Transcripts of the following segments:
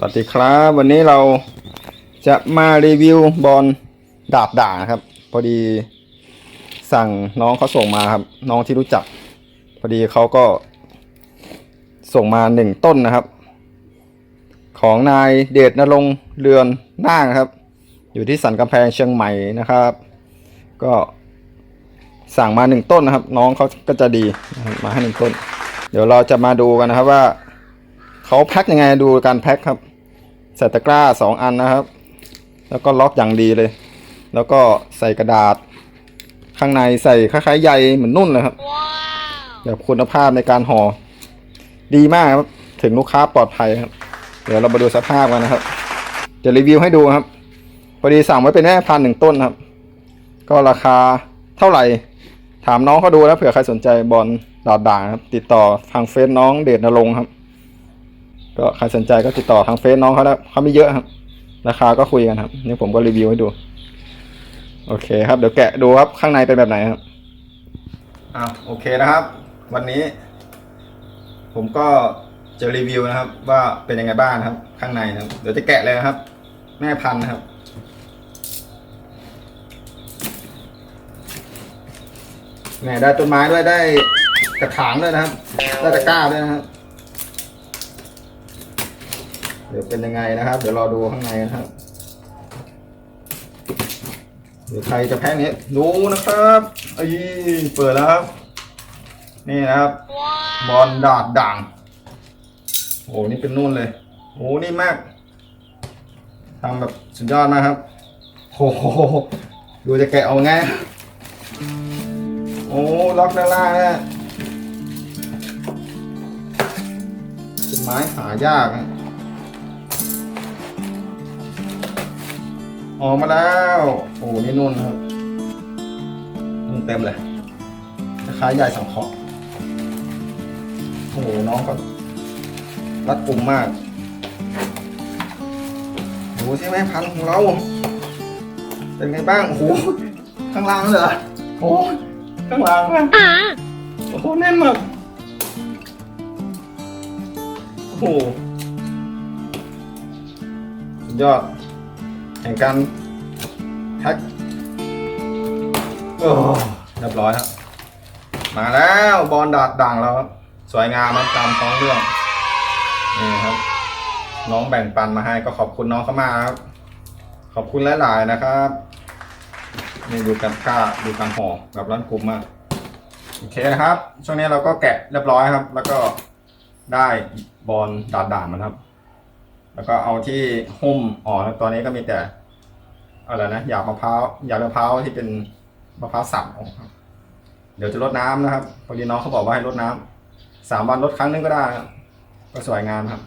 สวัสดีครับ วันนี้เราจะมารีวิวบอลดาบด่าครับ พอดีสั่งน้องเขาส่งมาครับ น้องที่รู้จัก พอดีเขาก็ส่งมาหนึ่งต้นนะครับ ของนายเดชนรงเรือนน่างครับ อยู่ที่สันกำแพงเชียงใหม่นะครับ ก็สั่งมาหนึ่งต้นนะครับ น้องเขาก็จะดีมาให้หนึ่งต้น เดี๋ยวเราจะมาดูกันนะครับว่าเขาแพ็คยังไงดูการแพ็คครับ ใส่ตะกร้าสองอันนะครับ แล้วก็ล็อกอย่างดีเลย แล้วก็ใส่กระดาษ ข้างในใส่คล้ายๆใยเหมือนนุ่นเลยครับ แบบคุณภาพในการห่อ ดีมากครับ ถึงลูกค้าปลอดภัยครับ เดี๋ยวเรามาดูสภาพกันนะครับ จะรีวิวให้ดูครับพอดีสั่งไว้เป็นแม่พันหนึ่งต้นครับ ก็ราคาเท่าไหร่ ถามน้องเขาดูแล้วเผื่อใครสนใจบอลดาดด่างครับ ติดต่อทางเฟซน้องเดชนรงค์ครับ ก็ใครสนใจก็ติดต่อทางเฟซน้องเขาแล้วเขาไม่เยอะครับ ราคาก็คุยกันครับ นี่ผมก็รีวิวให้ดู โอเคครับเดี๋ยวแกะดูครับข้างในเป็นแบบไหนครับอ่าโอเคนะครับ วันนี้ ผมก็จะรีวิวนะครับ ว่าเป็นยังไงบ้างครับ ข้างในนะครับ เดี๋ยวจะแกะเลยนะครับ แม่พันธุ์นะครับแหมได้ต้นไม้ด้วยได้กระถางด้วยนะครับ ได้ตะกร้าด้วยนะครับ เดี๋ยวเป็นยังไงนะครับ เดี๋ยวรอดูข้างในนะครับเดี๋ยวใครจะแพ้นี้ดูนะครับไอ้เปิดแล้วครับ นี่นะครับ บอลดาดด่าง โอ้นี่เป็นนุ่นเลย โอ้นี่มากทำแบบสุดยอดมากครับโอ้โหดูจะแกะเอาไงโอ้ล็อกด้านล่างนะเป็นไม้หายากนะ ออกมาแล้ว โอ้นี่นุ่นครับนุ่นเต็มเลยคล้ายใหญ่สังเคราะห์โอ้โหน้องก็รัดกลุ่มมากดูใช่ไหมพันธุ์ของเรา เป็นไงบ้างโอ้โหข้างล่างเหรอโอ้ข้างล่างนะโอ้โหแน่นมากโอ้โหสุดยอด ห่งการแพ็คโอ้เรียบร้อยครับมาแล้วบอลดาดด่างแล้วครับสวยงามตามท้องเรื่องนี่ครับ น้องแบ่งปันมาให้ก็ขอบคุณน้องเข้ามาครับ ขอบคุณหลายๆนะครับนี่ดูการค่าดูการห่อแบบร้านกลุ่มมากโอเคนะครับ ช่วงนี้เราก็แกะเรียบร้อยครับ แล้วก็ได้บอลดาดด่างมันครับ แล้วก็เอาที่หุ้มอ๋อกตอนนี้ก็มีแต่ อะไรนะหยาบมะพร้าวหยาบมะพร้าวที่เป็นมะพร้าวสับเดี๋ยวจะลดน้ำนะครับพอดีน้องเขาบอกว่าให้ลดน้ำสามวันลดครั้งนึงก็ได้ครับก็สวยงามครับ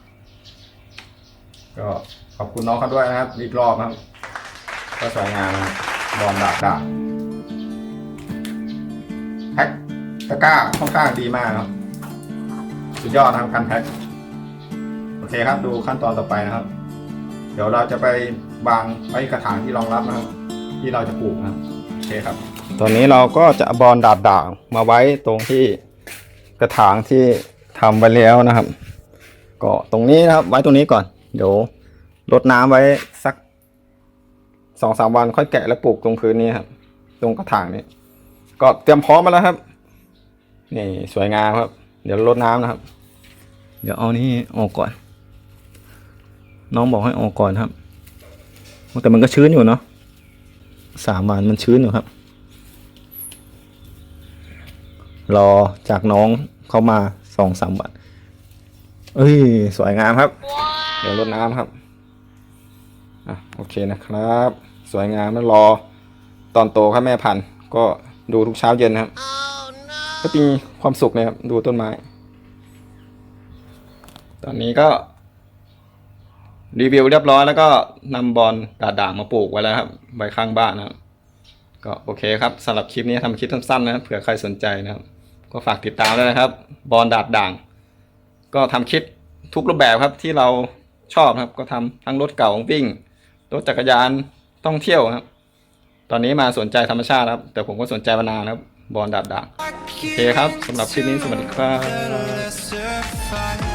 ก็ขอบคุณน้องเขาด้วยนะครับอีกรอบครับ ก็สวยงามครับบอลดาบดาบแพ็คตะกร้าค่อนข้างดีมากครับสุดยอดนะครับการแพ็คโอเคครับ ดูขั้นตอนต่อไปนะครับ เดี๋ยวเราจะไปวางไว้กระถางที่รองรับนะครับ ที่เราจะปลูกนะครับโอเคครับ ตอนนี้เราก็จะบอลดาบด่างมาไว้ตรงที่กระถางที่ทำไว้แล้วนะครับ ก็ตรงนี้นะครับ ไว้ตรงนี้ก่อน เดี๋ยวรดน้ำไว้สักสองสามวันค่อยแกะแล้วปลูกตรงพื้นนี้ครับ ตรงกระถางนี้ ก็เตรียมพร้อมมาแล้วครับ นี่สวยงามครับ เดี๋ยวรดน้ำนะครับ เดี๋ยวเอานี่ออกก่อน น้องบอกให้ออกก่อนครับ แต่มันก็ชื้นอยู่เนาะสามวันมันชื้นอยู่ครับ รอจากน้องเข้ามาสองสามวันเอ้ยสวยงามครับ เดี๋ยวรดน้ำครับอะโอเคนะครับ สวยงามแล้วรอ ตอนโตครับแม่พันธุ์ก็ดูทุกเช้าเย็นครับ ก็มีความสุขเลยครับดูต้นไม้ ตอนนี้ก็ รีวิวเรียบร้อยแล้วก็นำบอลดาดด่างมาปลูกไว้แล้วครับไว้ข้างบ้านนะครับ ก็โอเคครับสำหรับคลิปนี้ทำคลิปสั้นๆนะเผื่อใครสนใจนะครับ ก็ฝากติดตามด้วยนะครับ บอลดาดด่าง ก็ทำคลิปทุกรูปแบบครับที่เราชอบครับ ก็ทำทั้งรถเก่าวิ่งรถจักรยานท่องเที่ยวครับ ตอนนี้มาสนใจธรรมชาติครับ แต่ผมก็สนใจมานานครับ บอลดาดด่างโอเคครับสำหรับคลิปนี้สวัสดีครับ